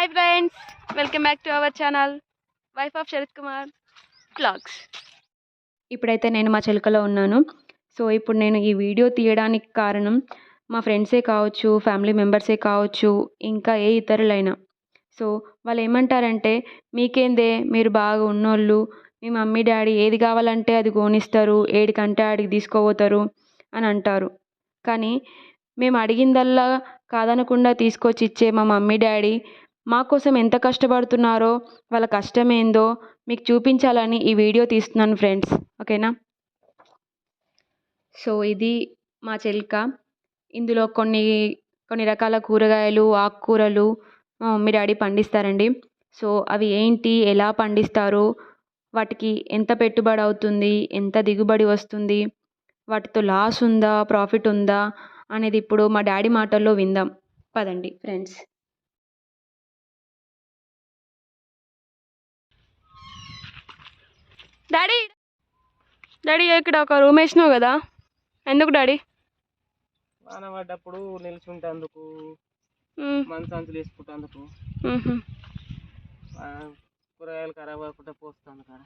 Hi friends welcome back to our channel wife of Sarath Kumar blogs ఇప్పుడైతే నేను మా చెలుకలో ఉన్నాను. సో ఇప్పుడు నేను ఈ వీడియో తీయడానికి కారణం మా ఫ్రెండ్సే కావచ్చు ఫ్యామిలీ మెంబర్సే కావచ్చు ఇంకా ఏ ఇతరులైనా. సో వాళ్ళు ఏమంటారంటే మీకేందే? మీరు బాగా ఉన్నోళ్ళు. మీ మమ్మీ డాడీ ఏది కావాలంటే అది గోనిస్తారు ఏడికంటే ఆడికి తీసుకోపోతారు అని అంటారు. కానీ మేము అడిగిందల్లా కాదనకుండా తీసుకొచ్చి ఇచ్చే మా మమ్మీ డాడీ మా కోసం ఎంత కష్టపడుతున్నారో వాళ్ళ కష్టం ఏందో మీకు చూపించాలని ఈ వీడియో తీస్తున్నాను ఫ్రెండ్స్. ఓకేనా? సో ఇది మా చెల్క. ఇందులో కొన్ని కొన్ని రకాల కూరగాయలు ఆకుకూరలు మా మమ్మీ డాడీ పండిస్తారండి. సో అవి ఏంటి ఎలా పండిస్తారు వాటికి ఎంత పెట్టుబడి అవుతుంది ఎంత దిగుబడి వస్తుంది వాటితో లాస్ ఉందా ప్రాఫిట్ ఉందా అనేది ఇప్పుడు మా డాడీ మాటల్లో విందాం. పదండి ఫ్రెండ్స్. డాడీ! డాడీ ఇక్కడ ఒక రూమ్ వేసినావు కదా. ఎందుకు డాడీ? వాన పడ్డప్పుడు నిల్చుంటేందుకు మ్మ్. మంచాంతులు వేసుకుంటేందుకు. కూరగాయలు ఖరాబ్ కాకుండా పోస్తాను కదా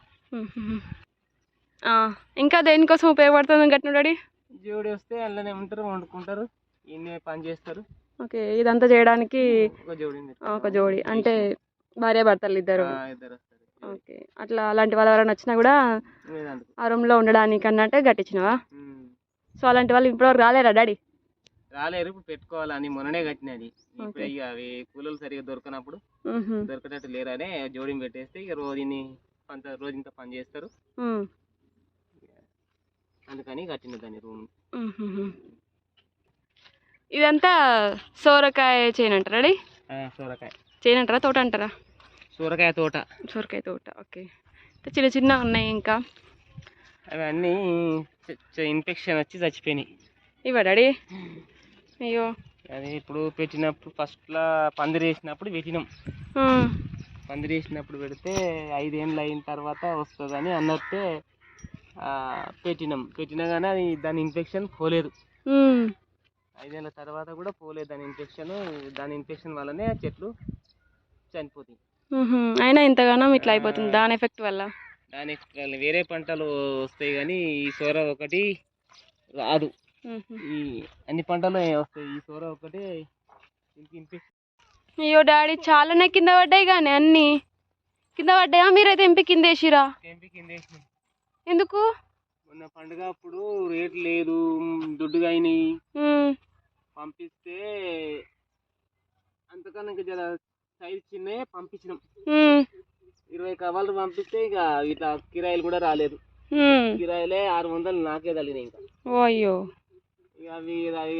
ఇంకా దేనికోసం ఉపయోగపడుతుంది కట్టిన డాడీ? జోడి వస్తే అందులోనే ఉంటారు వండుకుంటారు ఇన్నే పని చేస్తారు. ఓకే ఇదంతా చేయడానికి ఒక జోడి ఉంది. ఒక జోడి. అంటే భార్య భర్తలు ఇద్దరు. ఇద్దరు ఓకే. అట్లా అలాంటి వాళ్ళు ఎవరైనా వచ్చినా కూడా ఆ రూమ్లో ఉండడానికి అన్నట్టే కట్టించినవా. సో అలాంటి వాళ్ళు ఇప్పటివరకు రాలేరా డాడీ? రాలేరు. ఇప్పుడు పెట్టుకోవాలని మొన్ననే కట్టినది. ఇప్పుడు. ఇక అవి కూలీలు సరిగా దొరకనప్పుడు. దొరకటట్టు లేరనే జోడిని పెట్టేస్తే ఇక రోజుని కొంత రోజు ఇంత పని చేస్తారు. అందుకని కట్టిన దాన్ని రూమ్. ఇదంతా సోరకాయ చేయను అంటారా డాడీ? సూరకాయ. చేయను అంటారా తోట అంటారా? సూరకాయ తోట. సొరకాయ తోట ఓకే. చిన్న చిన్న ఉన్నాయి ఇంకా. అవన్నీ ఇన్ఫెక్షన్ వచ్చి చచ్చిపోయినాయి. ఇవా డాడీ. అయ్యో. అది ఇప్పుడు పెట్టినప్పుడు ఫస్ట్లో పందిరి వేసినప్పుడు పెట్టినాం. పందిరి వేసినప్పుడు పెడితే ఐదేళ్ళు అయిన తర్వాత వస్తుందని అన్నట్టే పెట్టినాం. పెట్టినా కానీ అది దాని ఇన్ఫెక్షన్ పోలేదు. ఐదేళ్ళ తర్వాత కూడా పోలేదు దాని ఇన్ఫెక్షన్ దాని ఇన్ఫెక్షన్ వల్లనే ఆ చెట్లు చనిపోతాయి. అయినా ఇంతగానో ఇట్లా అయిపోతుంది దాని ఎఫెక్ట్ వల్ల. దాని వల్ల. వేరే పంటలు వస్తాయి కానీ ఈ సోర ఒకటి రాదు. ఈ అన్ని పంటలు వస్తాయి. ఈ సోర ఒకటి అయ్యో డాడీ చాలానే కింద పడ్డాయి కానీ అన్నీ. కింద పడ్డాయా? మీరైతే ఎంపి కింద వేసిరా? కింద. ఎందుకు? మొన్న పండుగ అప్పుడు రేట్ లేదు. దుడ్డుగా అయినాయి. పంపిస్తే అంతకన్నా ఇంకా జర సైజ్ చిన్నే పంపించినాం. ఇరవై కవర్లు పంపిస్తే ఇక ఇట్లా కిరాయిలు కూడా రాలేదు. కిరాయిలే ఆరు వందలు నాకే తగిలినాయి ఇంకా అయ్యో ఇక అవి అవి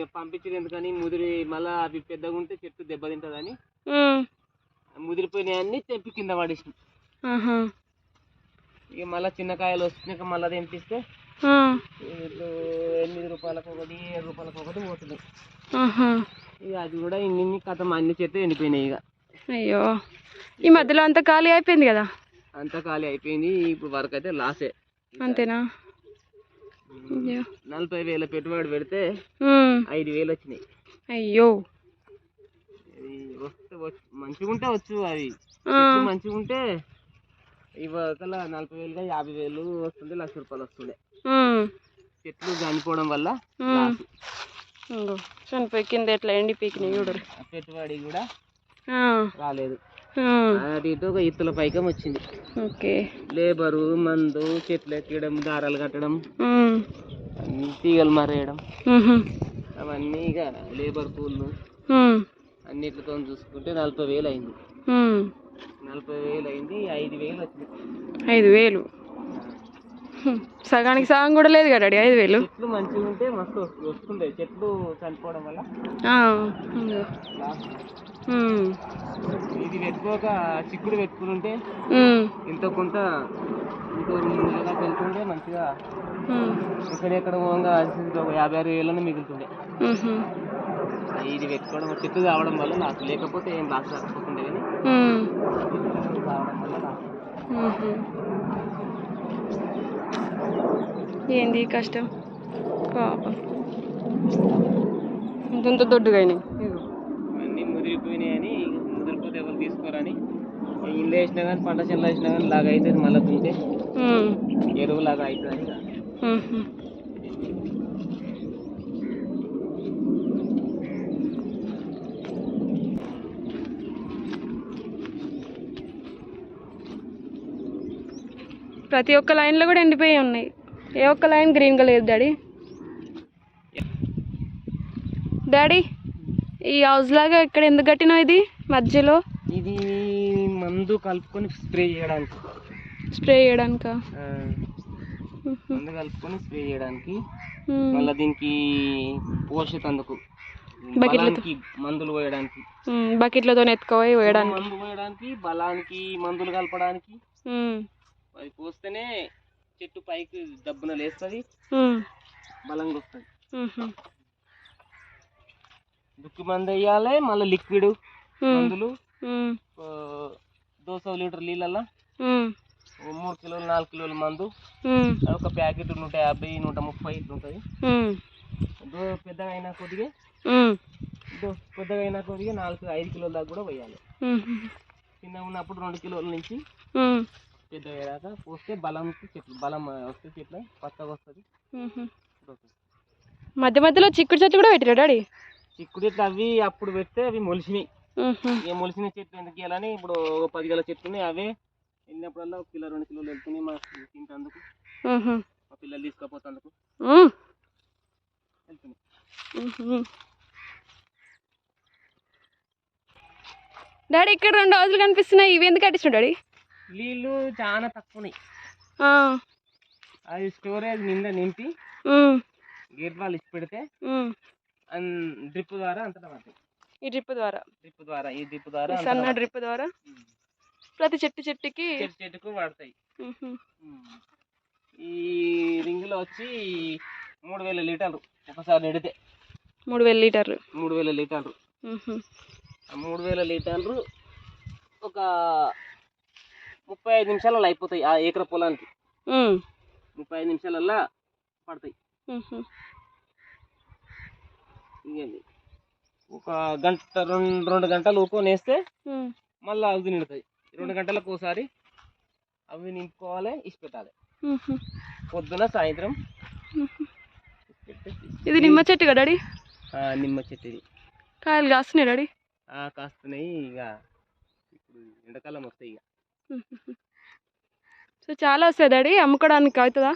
ఎందుకని ముదిరి మళ్ళీ అవి పెద్దగా ఉంటే చెట్టు దెబ్బతింటుందని. ముదిరిపోయినాయన్నీ తెంపి కింద పడేసినాం. ఇక మళ్ళీ చిన్న కాయలు వచ్చినాక మళ్ళీ తెంపిస్తే ఎనిమిది రూపాయలకు ఒకటి ఏడు రూపాయలకు ఒకటి పోతుంది. ఇక అది కూడా ఇన్ని కథ అన్ని చెట్లు ఎండిపోయినాయి ఇక అయ్యో. ఈ మధ్యలో అంతా ఖాళీ అయిపోయింది కదా? అంతా ఖాళీ అయిపోయింది. ఇప్పుడు వరకు అయితే లాసే అంతేనా? నలభై వేల పెట్టుబడి పెడితే. ఐదు వేలు వచ్చినాయి. అయ్యో. వస్తే మంచిగా ఉంటే వచ్చు అవి మంచిగా ఉంటే ఇవాళ నలభై వేలుగా యాభై వేలు వస్తుంది లక్ష రూపాయలు వస్తుండే. చెట్లు చనిపోవడం వల్ల చనిపోయి కింద ఎట్లా ఎండి పీకినాయి చూడరు పెట్టుబడి కూడా. రాలేదు. అటు ఇటు ఒక ఇత్తుల పైకం వచ్చింది. ఓకే. లేబరు మందు చెట్లు ఎక్కడం దారాలు కట్టడం తీగలు మరేయడం. అవన్నీ ఇక లేబర్ కూళ్ళు. అన్నిటితో చూసుకుంటే నలభై వేలు అయింది. నలభై వేలు అయింది ఐదు వేలు వచ్చింది. ఐదు వేలు. సగానికి సగం కూడా లేదు కదా ఐదు వేలు. చెట్లు మంచిగా ఉంటే మస్తు వస్తు- వస్తుండే. చెట్లు చనిపోవడం వల్ల. ఇది పెట్టుకోక చిక్కుడు పెట్టుకుని ఉంటే. ఇంత కొంత ఇంకో నెలగా వెళ్తుంటే మంచిగా. ఎక్కడెక్కడ పోగా ఒక యాభై ఆరు వేలను మిగులుతుండే. ఇది పెట్టుకోవడం చెట్టు కావడం వల్ల లాస్ లేకపోతే ఏం లాస్ రాకపోతుండే కానీ కావడం వల్ల లాస్. ఏంది కష్టం పాపం ఇంత దొడ్డుగా అయినాయి ఇగో. అన్నీ ముదిరిపోయినాయని ముదిరిపోతే ఎవరు తీసుకోరని. ఇల్లు వేసినా కానీ పంట చెల్లు వేసినా కానీ లాగా అవుతుంది మళ్ళీ ఉమ్, ఎరువు లాగా అవుతుంది అని. ప్రతి ఒక్క లైన్లో కూడా ఎండిపోయి ఉన్నాయి. ఏ ఒక్క లైన్ గ్రీన్గా లేదు డాడీ. డాడీ ఈ హౌస్ లాగా ఇక్కడ ఎందుకు కట్టినావు ఇది మధ్యలో? ఇది మందు కలుపుకొని స్ప్రే చేయడానికి. స్ప్రే చేయడానిక? మందు కలుపుకొని స్ప్రే చేయడానికి. మళ్ళీ దీనికి బకెట్లతో. బలానికి మందులు పోయడానికి. బకెట్లతో ఎత్తుకోపోయి వేయడానికి మందు పోయడానికి. బలానికి మందులు కలపడానికి. అది పోస్తేనే చెట్టు పైకి దబ్బున లేస్తుంది. బలంగా వస్తుంది దుక్కి మందు వేయాలి మళ్ళీ లిక్విడ్ మందులు. దోస లీటర్ నీళ్ళల్లో. మూడు కిలోలు నాలుగు కిలోల మందు. ఒక ప్యాకెట్ నూట యాభై నూట ముప్పై ఇట్లా ఉంటుంది పెద్దగా అయినా కొద్దిగా. పెద్దగా అయినా కొద్దిగా నాలుగు ఐదు కిలోల దాకా కూడా పోయాలి. ఉహు, చిన్నగా ఉన్నప్పుడు రెండు కిలోల నుంచి ఉమ్, పెద్దగా అయ్యాక పోస్తే బలంకి చెట్లు బలం వస్తే చెట్లు పచ్చగా వస్తుంది. మధ్య మధ్యలో చిక్కుడు చెట్టు కూడా పెట్టిరా డాడీ? చిక్కుడు అవి అప్పుడు పెడితే అవి మొలిసినాయి. ఇక మొలిసిన చెట్లు ఎందుకు ఇవ్వాలని ఇప్పుడు ఒక పది కిలో చెట్లు ఉన్నాయి అవే వెళ్ళినప్పుడల్లా ఒక కిలో రెండు కిలోలు వెళ్తున్నాయి మా తింటందుకు. మా పిల్లలు తీసుకుపోతందుకు. వెళ్తున్నాయి. డాడీ ఇక్కడ రెండు హౌజులు కనిపిస్తున్నాయి ఇవి ఎందుకు కట్టించు డాడీ? నీళ్ళు చాలా తక్కువ ఉన్నాయి అది స్టోరేజ్ నిండా నింపి గేట్ వాళ్ళు ఇచ్చి పెడితే. డ్రిప్ ద్వారా అంతటా ఈ డ్రిప్ ద్వారా. డ్రిప్ ద్వారా ఈ డ్రిప్ ద్వారా సన్న. డ్రిప్ ద్వారా. ప్రతి చెట్టు చెట్టుకి చెట్టు చెట్టుకు ఉమ్. ఈ రింగులో వచ్చి మూడు వేల లీటర్లు ఒకసారి నిడితే. మూడు వేల లీటర్లు. మూడు వేల లీటర్లు. మూడు వేల లీటర్లు ఒక ముప్పై ఐదు నిమిషాలలో అయిపోతాయి ఆ ఏకర పొలానికి. ముప్పై ఐదు నిమిషాలల్లో పడతాయి. ఇవన్నీ ఒక గంట రెండు రెండు గంటలు ఊకొని వేస్తే. మళ్ళీ అవి నిండుతాయి. రెండు గంటలకు ఒకసారి అవి నింపుకోవాలి ఇసి పెట్టాలి. పొద్దున సాయంత్రం ఇది నిమ్మ చెట్టు కదా నిమ్మ చెట్టు ఇది కాయలు కాస్తున్నాయి డాడీ? కాస్తున్నాయి ఇక. ఇప్పుడు ఎండాకాలం వస్తాయి ఇక. సో చాలా వస్తాయి డాడీ అమ్ముకోవడానికి అవుతుందా?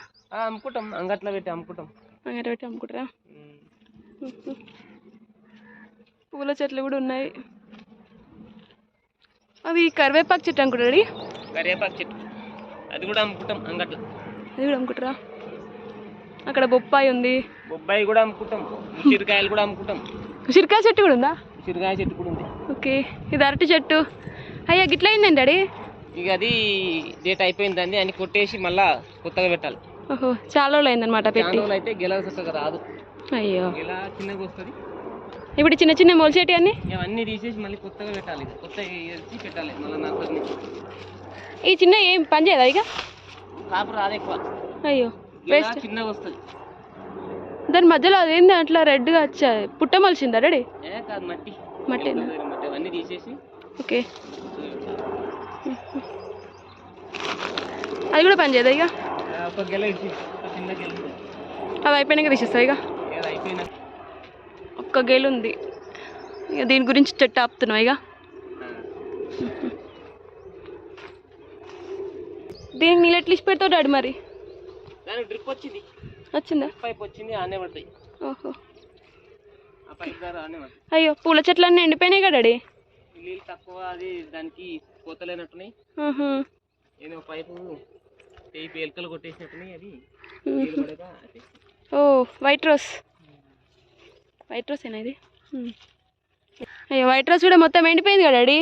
అమ్ముకుంటాం. అంగట్లో పెట్టి అమ్ముకుంటాం. అంగట పెట్టి అమ్ముకుంటారా. పూల చెట్లు కూడా ఉన్నాయి. అవి కరివేపాకు చెట్టు అనుకుంటా డాడీ కరివేపాకు చెట్టు. అది కూడా అమ్ముకుంటాం అంగట్లో. అది కూడా అమ్ముకుంటారా? అక్కడ బొప్పాయి ఉంది. బొబ్బాయి కూడా అమ్ముకుంటాం. ఉసిరికాయలు కూడా అమ్ముకుంటాం. ఉసిరికాయ చెట్టు కూడా ఉందా? ఉసిరికాయ చెట్టు కూడా ఉంది. ఓకే. ఇది అరటి చెట్టు. అయ్యా గిట్ల అయిందండి డాడీ ఇక అది డేట్ అయిపోయిందండి. అని కొట్టేసి మళ్ళా కొత్తగా పెట్టాలి. ఓహో చాలా రోజులు అయిందనమాట పెట్టి. అయితే గెల చక్కగా రాదు. అయ్యో. గెల చిన్నగా వస్తుంది? ఇప్పుడు చిన్న చిన్న మొలచేటి అన్ని? ఇవన్నీ తీసేసి మళ్ళీ కొత్తగా పెట్టాలి. పెట్టాలి. మళ్ళీ ఈ చిన్న ఏం పని చేయదా ఇక? కాపు రాదు ఎక్కువ. అయ్యో వేస్ట్ చిన్నగా వస్తుంది? దాని మధ్యలో అదేంది అట్లా రెడ్గా వచ్చా? పుట్ట మొలిచిందా? కాదు మట్టి. మట్టి అవన్నీ తీసేసి ఓకే. అది కూడా పని చేయదా ఇక. అవి అయిపోయినాక తీసేస్తావు ఇక. అయిపోయినా. ఒక్క గేలు ఉంది. ఇక దీని గురించి చెట్టు ఆపుతున్నావు ఇక. దీనికి నీళ్ళు ఎట్లా ఇచ్చి పెడతావు డాడీ మరి? దానికి డ్రిప్ వచ్చింది. వచ్చిందా? పైప్ వచ్చింది ఆనే పడతాయి. ఓహో. అయ్యో పూల చెట్లు అన్నీ ఎండిపోయినాయి కదా డాడీ? నీళ్ళు తక్కువ అది దానికి కోతలేనట్టున్నాయి. నేను పైపు ఎలుకలు కొట్టేసినట్టున్నాయి అది. ఓ వైట్ రోస్ వైట్ రోస్ ఏనా ఇది? Hmm. అయ్యో వైట్ రోస్ కూడా మొత్తం ఎండిపోయింది కదా డాడీ?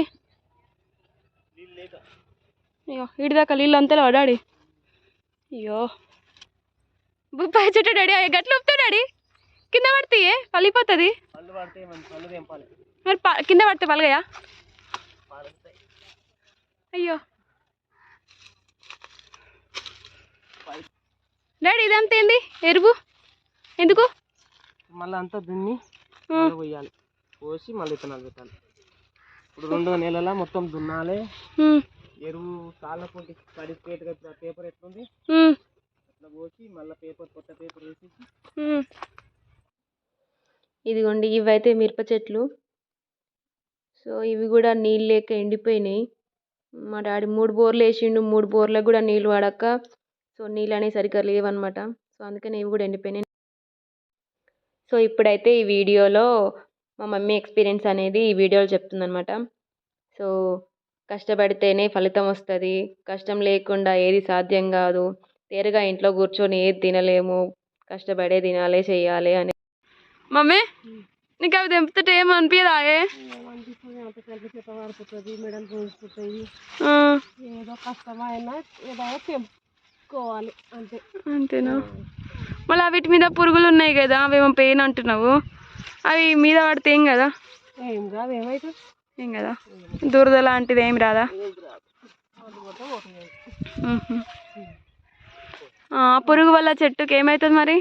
అయ్యో ఇడిదాకా నీళ్ళు అంతలేవా డాడీ? అయ్యో. బొప్పాయి చెట్టు డాడీ అయ్యో గట్లు ఉప్పుతావు డాడీ. కింద పడితే పలిపోతుంది మరి కింద పడితే పలగయా? అయ్యో. డాడీ ఇదంతా ఏంది? ఎరువు? ఎందుకు? మళ్ళీ అంతా దున్ని పోయాలి. పోసి మళ్ళీ విత్తనాలు పెట్టాలి. ఇప్పుడు రెండో నెలల మొత్తం దున్నాలి. ఎరువు కాళ్ళ పొంటి పడిపోయేట్టుగా ఇప్పుడు పేపర్ ఎట్లుంది? అట్లా పోసి మళ్ళీ పేపర్ కొత్త పేపర్ వేసేసి. ఇదిగోండి ఇవైతే మిరప చెట్లు. సో ఇవి కూడా నీళ్ళు లేక ఎండిపోయినాయి. మా డాడీ మూడు బోర్లు వేసిండు మూడు బోర్లకు కూడా నీళ్ళు పడక సో నీళ్ళు అనేవి సరిగ్గా లేవన్నమాట. సో అందుకని ఇవి కూడా ఎండిపోయినాయి. సో ఇప్పుడైతే ఈ వీడియోలో మా మమ్మీ ఎక్స్పీరియన్స్ అనేది ఈ వీడియోలో చెప్తుందనమాట సో కష్టపడితేనే ఫలితం వస్తుంది. కష్టం లేకుండా ఏది సాధ్యం కాదు. తేరగా ఇంట్లో కూర్చొని ఏది తినలేము. కష్టపడే తినాలి చేయాలి అని. మమ్మీ నీకు అవి తెంపుతుంటే ఏం? అనిపించదా ఏదో కష్టమైనా ఏదైనా తెంపుకోవాలి అంతే. అంతేనా? మళ్ళీ వీటి మీద పురుగులు ఉన్నాయి కదా అవేమో పెయిన్ అంటున్నావు. అవి మీద పడితే ఏం కదా? ఏం కాదు కదా? దురద లాంటిది ఏం రాదా? పురుగు వల్ల చెట్టుకి ఏమవుతుంది మరి?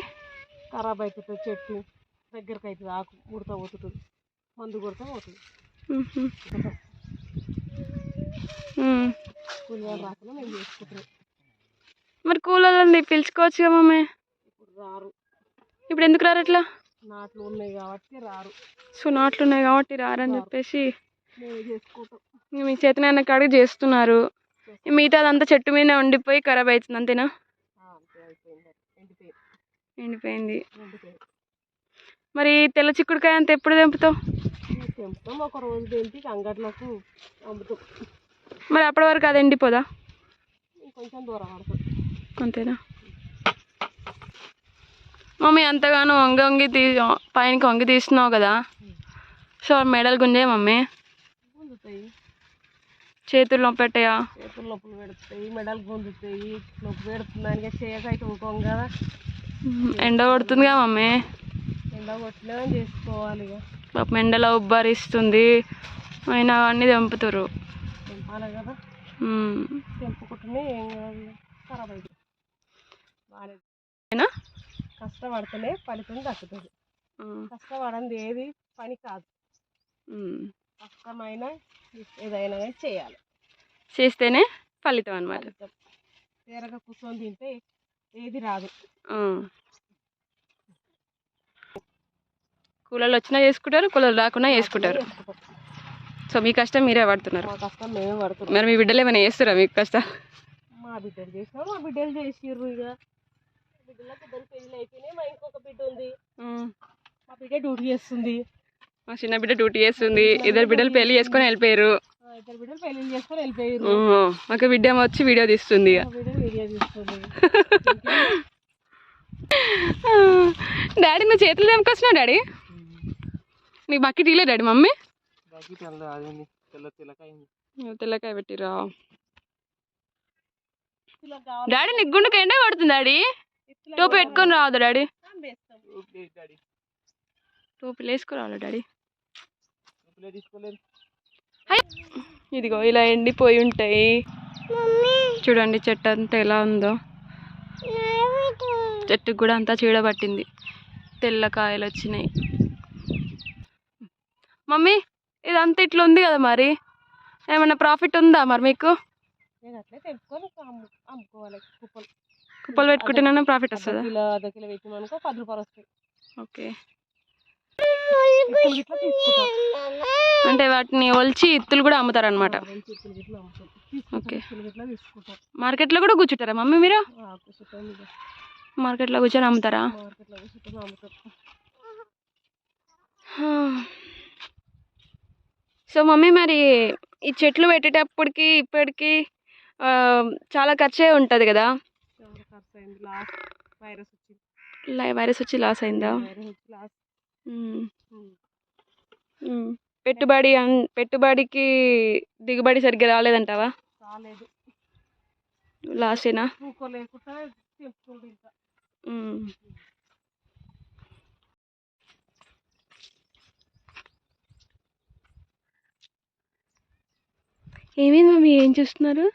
ఖరాబ్ అవుతుంది చెట్టు. దగ్గరకు అవుతుంది ఆకు ఉడతా పోతుంది. మందు కొడతా పోతుంది. మరి కూలర్ని పిలుచుకోవచ్చుగా మమ్మీ. ఇప్పుడు రారు. ఇప్పుడు ఎందుకు రారు అట్లా? నాట్లు ఉన్నాయి కాబట్టి రారు. సో నాట్లు ఉన్నాయి కాబట్టి రారని చెప్పేసి మీ చేతనైనా కాడికి చేస్తున్నారు. మిగతా అదంతా చెట్టు మీద ఉండిపోయి ఖరాబ్ అవుతుంది అంతేనా? ఎండిపోయింది. మరి తెల్ల చిక్కుడుకాయ అంత ఎప్పుడు తెంపుతావు? ఇవి తెంపుతాం. ఒక రోజు తెంపి అంగట్లకు అమ్ముతాం. మరి అప్పటి వరకు అది ఎండిపోదా? ఇంకొంచెం దూరం పడుతుంది. అంతేనా? మమ్మీ అంతగానో వంగి వంగి తీ పైనకి వంగి తీస్తున్నావు కదా. సో మెడలు గుంజే మమ్మీ. చేతులు పెట్టాయా చేతులు నొప్పులు పెడతాయి మెడలు గుంజుతాయి. నొప్పి పెడుతుందానికి చేయకైతే ఊకోం కదా. ఎండ కొడుతుందిగా మమ్మీ. ఎండ చేసుకోవాలి పాపం ఎండలో ఉబ్బరిస్తుంది. అయినా అన్నీ తెంపుతారు తెంపాలి కదా. తెంపుకుంటూనే ఏం కాదు ఖరాబ్ అవుతుంది? కష్టపడితేనే ఫలితం దక్కుతుంది. కష్టపడంది ఏది? పని కాదు. కష్టమైన ఏదైనా కానీ చేయాలి. చేస్తేనే ఫలితం అనమాట తీరగా కూర్చొని తింటే ఏది రాదు. కూలర్లు వచ్చినా చేసుకుంటారు కూలర్లు రాకున్నా చేసుకుంటారు. చేసుకుంటాం. సో మీ కష్టం మీరే పడుతున్నారు. కష్టం మేమే పడుతున్నాం. మరి మీ బిడ్డలు ఏమైనా చేస్తారా మీకు కష్టం? మా బిడ్డలు చేసినాం మా బిడ్డలు చేసిర్రు ఇక. బిడ్డలకు ఇద్దరు పెళ్ళి అయిపోయినాయి మా ఇంకొక బిడ్డ ఉంది. మా బిడ్డ డ్యూటీ చేస్తుంది. మా చిన్న బిడ్డ డ్యూటీ చేస్తుంది. ఇద్దరు బిడ్డలు పెళ్ళి చేసుకొని వెళ్ళిపోయారు. ఇద్దరు బిడ్డలు పెళ్ళి చేసుకొని వెళ్ళిపోయారు. మాకు బిడ్డ ఏమో వచ్చి వీడియో తీస్తుంది డాడీ నువ్వు చేతులు తెంపుకొచ్చినావు డాడీ? నీకు బకెట్ ఇలే డాడీ మమ్మీ? తెల్లకాయ పెట్టిరా? డాడీ నీకు గుండెకి ఎండ పడుతుంది డాడీ? టోపీ పెట్టుకొని రావద్దు డాడీ. టోపీలు వేసుకురావాలి డాడీ? ఇదిగో ఇలా ఎండిపోయి ఉంటాయి. చూడండి చెట్టు అంతా ఎలా ఉందో. చెట్టుకు కూడా అంతా చీడ పట్టింది. తెల్ల కాయలు వచ్చినాయి. మమ్మీ ఇదంతా ఇట్లా ఉంది కదా మరి? ఏమైనా ప్రాఫిట్ ఉందా మరి మీకు? కుప్పలు పెట్టుకుంటేనే ప్రాఫిట్ వస్తుందా? కిలో అర్ధ కిలో పెట్టినాం అనుకో పది రూపాయలు వస్తాయి. ఓకే. ఇత్తులు గిట్లా తీసుకుంటాం. అంటే వాటిని ఒలిచి ఇత్తులు కూడా అమ్ముతారు అనమాట ఇత్తులు గిట్లా అమ్ముతాం. ఓకే. ఇత్తులు గిట్లా తీసుకుంటాం. మార్కెట్లో కూడా కూర్చుంటారా మమ్మీ మీరు? కూర్చుంటాం ఇక. మార్కెట్లో కూర్చొని అమ్ముతారా? మార్కెట్లో కూర్చుంటాం అమ్ముతాం. సో మమ్మీ మరి ఈ చెట్లు పెట్టేటప్పటికి ఇప్పటికి ఆ, చాలా ఖర్చే ఉంటుంది కదా? ఖర్చు అయింది లాస్ట్ వైరస్ వచ్చింది లై- వైరస్ వచ్చి లాస్ అయిందా. పెట్టుబడి పెట్టుబడికి దిగుబడి సరిగ్గా రాలేదంటావా? రాలేదు. లాసేనా? ఇంకో లేకుండా తెంపుకుంటూ ఇంకా. మ్మ్. ఏమైంది మమ్మీ? ఏం చూస్తున్నారు?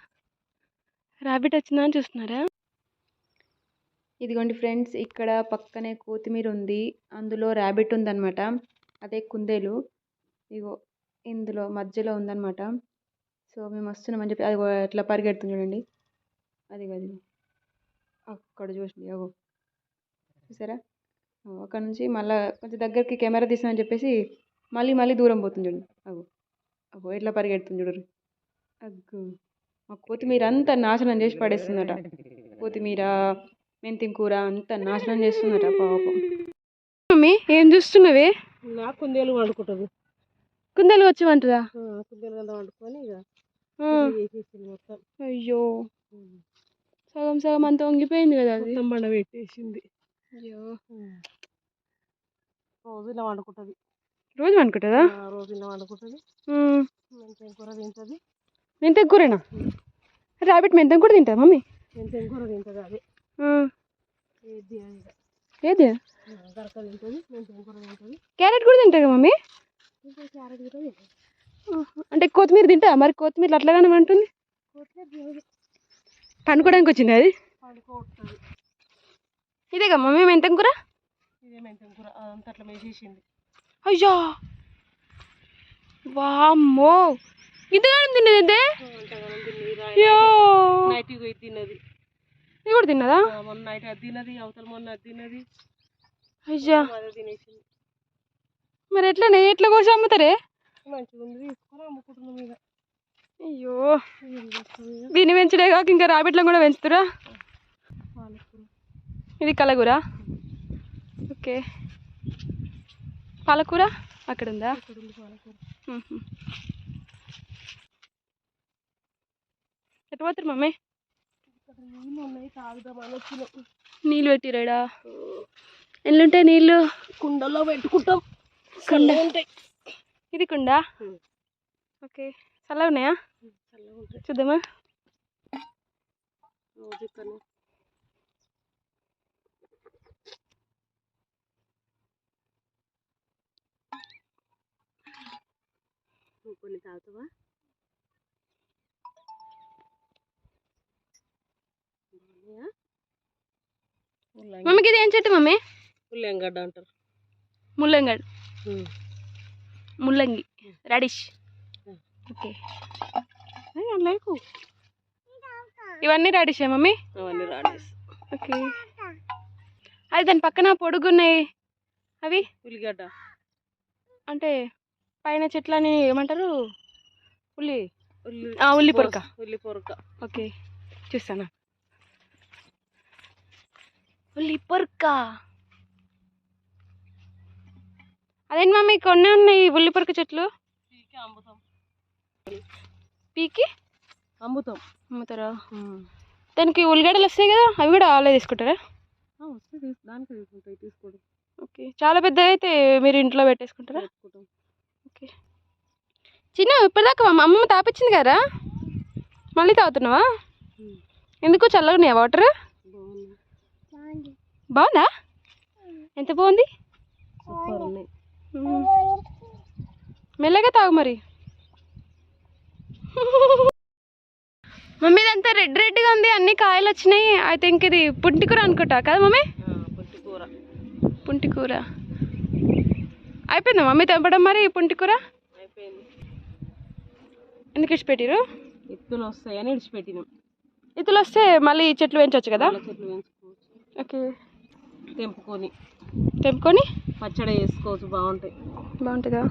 ర్యాబిట్ వచ్చిందా అని చూస్తున్నారా? ఇదిగోండి ఫ్రెండ్స్ ఇక్కడ పక్కనే కొత్తిమీర ఉంది. అందులో ర్యాబిట్ ఉందన్నమాట. అదే కుందేలు. ఇగో ఇందులో మధ్యలో ఉందన్నమాట. సో మేము వస్తున్నామని చెప్పి అది ఎట్లా పరిగెడుతుంది చూడండి. అది అది అక్కడ చూసింది అగో. చూసారా? అక్కడ నుంచి మళ్ళీ కొంచెం దగ్గరికి కెమెరా తీసామని చెప్పేసి మళ్ళీ మళ్ళీ దూరం పోతుంది చూడండి. అగో అగో ఎట్లా పరిగెడుతుంది చూడరు అగ్గు. మా కొత్తిమీర అంతా నాశనం చేసి పడేస్తుందట. కొత్తిమీర మెంతిం కూర అంతా నాశనం చేస్తుందట పాపం. మమ్మీ ఏం చూస్తున్నవే? నా కుందేలు వండుకుంటుంది. కుందేలు వచ్చి వంటదా కుందేలు కదా వండుకొని అయ్యో. సగం సగం అంతా వంగిపోయింది కదా అది. మొత్తం బండ పెట్టేసింది. అయ్యో. రోజు ఇలా వండుకుంటుంది. రోజు వండుకుంటుందా? రోజు ఇలా వండుకుంటుంది. మెంతెం కూర తింటుంది. మెంతం కూరనా? రాబిట్ మెంతం కూడా తింటా మమ్మీ? మెంతెం కూర తింటుంది అదే. ఏది క్యారెట్ కూడా తింటా కదా మమ్మీ. అంటే కొత్తిమీర తింటా మరి కొత్తిమీర అట్లాగానే తినదు. పండుకోవడానికి వచ్చింది అది? ఇదేగా మమ్మీ మెంతం కూర? అయ్యా! వామ్మో! ఇంతగానే తిన్నది అంతగానం తిన్నది అయ్యో నైట్ పోయి తిన్నది ఇది కూడా తిన్నదా? మొన్న నైట్ అది తిన్నది అవతల మొన్న అది తిన్నది. అయ్యా. తినేసింది. మరి ఎట్లనే ఎట్లా కోసి అమ్ముతారే? మంచిగా ఉంది తీసుకొని అమ్ముకుంటున్నాం ఇక. అయ్యో. దీన్ని పెంచడే కాక ఇంకా రాబిట్లను కూడా పెంచుతురా? ఇది కలగూర? ఓకే. పాలకూర? అక్కడ ఉందా. ఎటు పోతారు మమ్మీ? నీళ్ళు పెట్టిరాడా? ఎల్లుంటాయి నీళ్ళు? కుండలో పెట్టుకుంటాం. కుండ. ఉంటాయి. ఇది కుండా. ఓకే. చల్లగా ఉన్నాయా? చూద్దామా? కొన్ని తాగుతావా? మమ్మీకి ఇది ఏం చెట్టు మమ్మీ? ముల్లంగడ్డ అంటారు. ముల్లంగడ్ ముల్లంగి. రాడిష్. ఓకే. లేకు ఇవన్నీ రాడిషే మమ్మీ? అవన్నీ రాడేసి ఓకే. అది దాని పక్కన పొడుగున్నాయి. అవి? ఉల్లిగడ్డ. అంటే పైన చెట్లని ఏమంటారు? ఉల్లి. ఉల్లి. ఉల్లి పొరక. ఉల్లి పొరక. ఓకే. చూస్తాను? ఉల్లి పొరక అదేంటి మమ్మీ కొన్ని ఉన్నాయి ఉల్లి పొరక చెట్లు? పీకి అమ్ముతాం పీకి? అమ్ముతాం అమ్ముతారా? దానికి ఉల్లిగడ్డలు వస్తాయి కదా అవి కూడా వాళ్ళే తీసుకుంటారా? వస్తే తీసు దానికి తీసుకుంటాయి తీసుకోవడం. ఓకే. చాలా పెద్దగా అయితే మీరు ఇంట్లో పెట్టేసుకుంటారా? ఓకే. చిన్న ఇప్పటిదాకా మా అమ్మమ్మ తాపించింది కదా మళ్ళీ తాగుతున్నావా? ఎందుకు చల్లగా ఉన్నాయా వాటర్? బాగుంది? ఎంత బాగుంది. మెల్లగా తాగు మరి. మమ్మీ ఇదంతా రెడ్ రెడ్గా ఉంది. అన్ని కాయలు వచ్చినాయి. ఐ థింక్ ఇది పుంటికూర అనుకుంటా. కదా మమ్మీ? పొట్టి కూర. పుంటికూర అయిపోయిందా మమ్మీ తెంపడం మరి పుంటికూర అయిపోయింది. ఎందుకు ఇచ్చిపెట్టిరు ఎత్తులు వస్తాయని ఇడిచిపెట్టినాం. ఇతులు వస్తే మళ్ళీ చెట్లు పెంచవచ్చు కదా? చెట్లు పెంచుకోవచ్చు. ఓకే. తెంపుకొని. తెంపుకొని? పచ్చడి వేసుకోవచ్చు బాగుంటాయి. బాగుంటుందా?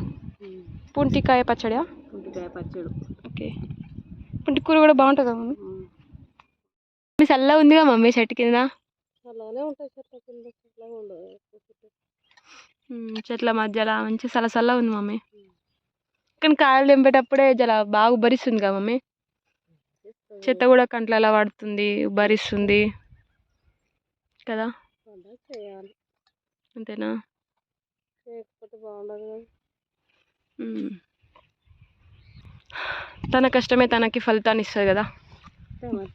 పుంటికాయ పచ్చడియా కుంటికాయ పచ్చడి. ఓకే. పుంటికూర కూడా బాగుంటుందా మమ్మీ? మీ చల్ల ఉందిగా మమ్మీ చెట్టు కింద? అలానే ఉంటాయి చెట్ల కింద చల్లగా ఉండదు చెట్ల మధ్యలో మంచి సలసల్ల ఉంది మమ్మీ. కానీ కాయలు తెంపేటప్పుడే జర బాగా ఉబ్బరిస్తుంది కదా మమ్మీ. చెత్త కూడా కంట్లలో పడుతుంది ఉబ్బరిస్తుంది. కదా? చేయాలి. అంతేనా? చేయకపోతే బాగుండదు. తన కష్టమే తనకి ఫలితాన్ని ఇస్తుంది కదా.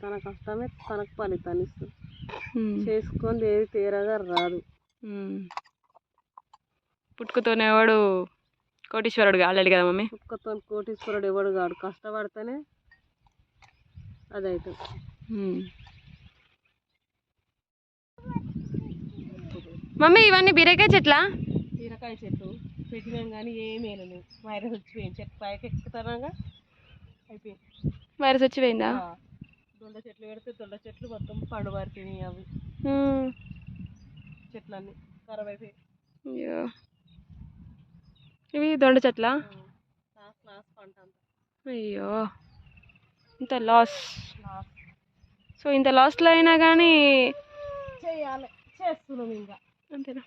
తన కష్టమే తనకు ఫలితాన్ని ఇస్తుంది. చేసుకొని ఏది తీరగా రాదు. పుట్టుకతోనే వాడు కోటీశ్వరుడు కాలేడు కదా మమ్మీ? కుక్కతో కోటీశ్వరుడు ఎవడు కాడు? కష్టపడితేనే అది అవుతుంది మ్మ్. మమ్మీ ఇవన్నీ బీరకాయ చెట్లా? బీరకాయ చెట్టు పెట్టినాం కానీ ఏమీ వెళ్ళలేదు వైరస్ వచ్చిపోయింది. చెట్టు పైకి ఎక్కుతానంగా అయిపోయింది. వైరస్ వచ్చి పోయిందా ఆ, దొండ చెట్లు పెడితే దొండ చెట్లు మొత్తం పండు పారిపోయినాయి అవి. చెట్లన్నీ ఖరాబ్ అయిపోయాయి. అయ్యో. ఇవి దొండ చెట్ల? అయ్యో. ఇంత లాస్. లాస్. సో ఇంత లాస్లో అయినా కానీ చేయాలి. చేస్తున్నాం ఇంకా. అంతేనా?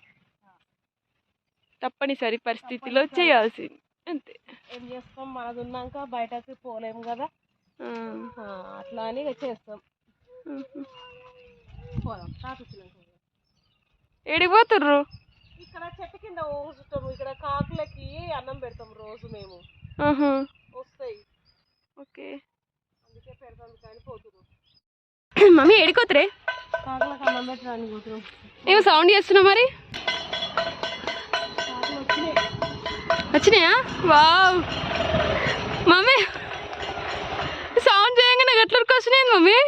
తప్పనిసరి పరిస్థితిలో చేయాల్సింది. అంతే. ఏం చేస్తాం? మనది ఉన్నాక బయటకి పోలేము కదా? అట్లా అని చేస్తాం. ఉహు. పోదాం తాకొచ్చినాక ఏడికి పోతుర్రు? ఇక్కడ చెట్టు కింద ఊసుతాము ఇక్కడ కాకులకి అన్నం పెడతాం రోజు మేము. వస్తాయి. ఓకే. అందుకే పెడతాం కానీ పోతున్నాం మమ్మీ ఏడికోతురే ఏమో సౌండ్ చేస్తున్నావు మరి? వచ్చినాయి? వావ్. మమ్మీ సౌండ్ చేయంగా నాకు ఎట్లా వచ్చినాయి మమ్మీ?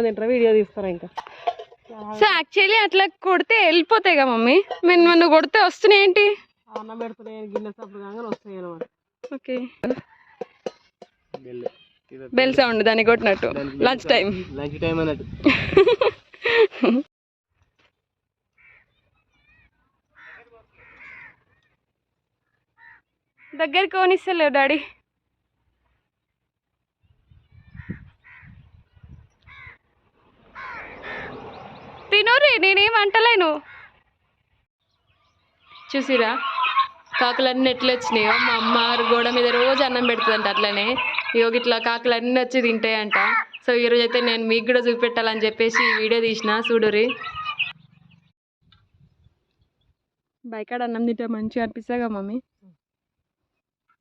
అన్న తింటారా? వీడియో తీస్తారా ఇంకా? సో యాక్చువల్లీ అట్లా కొడితే వెళ్ళిపోతాయి కదా మమ్మీ. మేము నన్ను కొడితే వస్తున్నాయి ఏంటి? అన్నం పెడుతున్నాయి గిన్నె సప్పుడు కాగానే వస్తాయి అనమాట ఓకే. బెల్ బెల్ సౌండ్ దాన్ని కొట్టినట్టు. లంచ్ టైం లంచ్ టైం అన్నట్టు. దగ్గరికి కొనిస్తలేవు డాడీ తినోరి నేనేం అంటలేను చూసిరా? కాకులన్నీ ఎట్లా వచ్చినాయో? మా అమ్మ గోడ మీద రోజు అన్నం పెడుతుందంట అట్లనే. ఇగో ఇట్లా కాకులన్నీ వచ్చి తింటాయంట. సో ఈరోజు అయితే నేను మీకు కూడా చూపెట్టాలని చెప్పేసి ఈ వీడియో తీసిన. చూడురి బయకాడ అన్నం తింటే మంచిగా అనిపిస్తాగా మమ్మీ.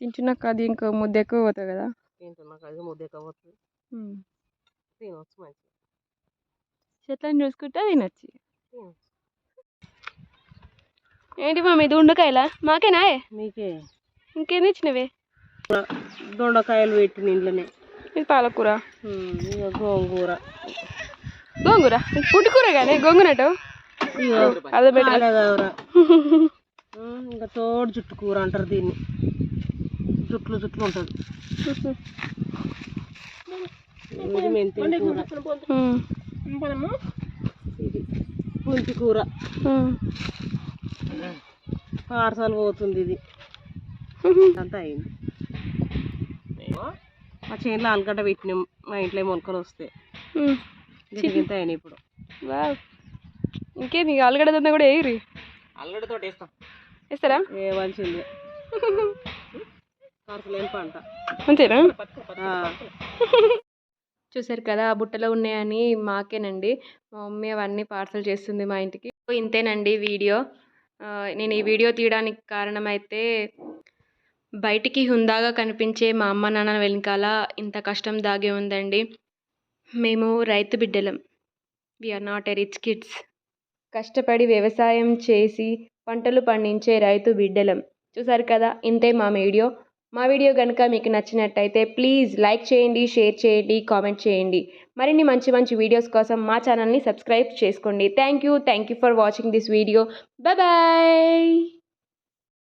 తింటున్నాక అది ఇంకో ముద్ద ఎక్కువ పోతుంది కదా. చెట్లను చూసుకుంటే తినొచ్చు. ఏంటి మమ్మీ ఇది ఉండకాయలా? మాకేనా? మీకే. ఇంకేం ఇచ్చినవే దొండకాయలు పెట్టిన ఇంట్లోనే. ఇది పాలకూర. గోంగూర. గోంగూర? పుట్టుకూర కానీ గోంగూరటు అదే బెటర్ ఇంకా తోడు జుట్టు కూర అంటారు దీన్ని. జుట్లు జుట్లు ఉంటుంది. ఇది మెంతి కూర. ఇది. పుంటి కూర. పార్సల్ పోతుంది ఇది. అంతా అయింది. మా చేనులో ఆలుగడ్డ పెట్టినాం. మా ఇంట్లో మొలకలు వస్తాయి. ఇంత అయినాయి ఇప్పుడు. ఇక ఆలుగడ్డ దందా కూడా వేయరి అల్లడితో వేస్తాం. వేస్తారా? వేయవలసిందే పార్సలేని పంట? అంతేనా. చూసారు కదా ఆ బుట్టలో ఉన్నాయని మాకేనండి. మా మమ్మీ అవన్నీ పార్సల్ చేస్తుంది మా ఇంటికి. ఇంతేనండి వీడియో. నేను ఈ వీడియో తీయడానికి కారణమైతే బయటికి హుందాగా కనిపించే మా అమ్మ నాన్న వెనకాల ఇంత కష్టం దాగి ఉందండి. మేము రైతు బిడ్డలం. We are not a rich kids కష్టపడి వ్యవసాయం చేసి పంటలు పండించే రైతు బిడ్డలం. చూసారు కదా ఇంతే మా వీడియో. మా వీడియో కనుక మీకు నచ్చినట్టయితే ప్లీజ్ లైక్ చేయండి షేర్ చేయండి కామెంట్ చేయండి. మరిన్ని మంచి మంచి వీడియోస్ కోసం మా ఛానల్ని సబ్స్క్రైబ్ చేసుకోండి. Thank you thank you for watching this video. Bye.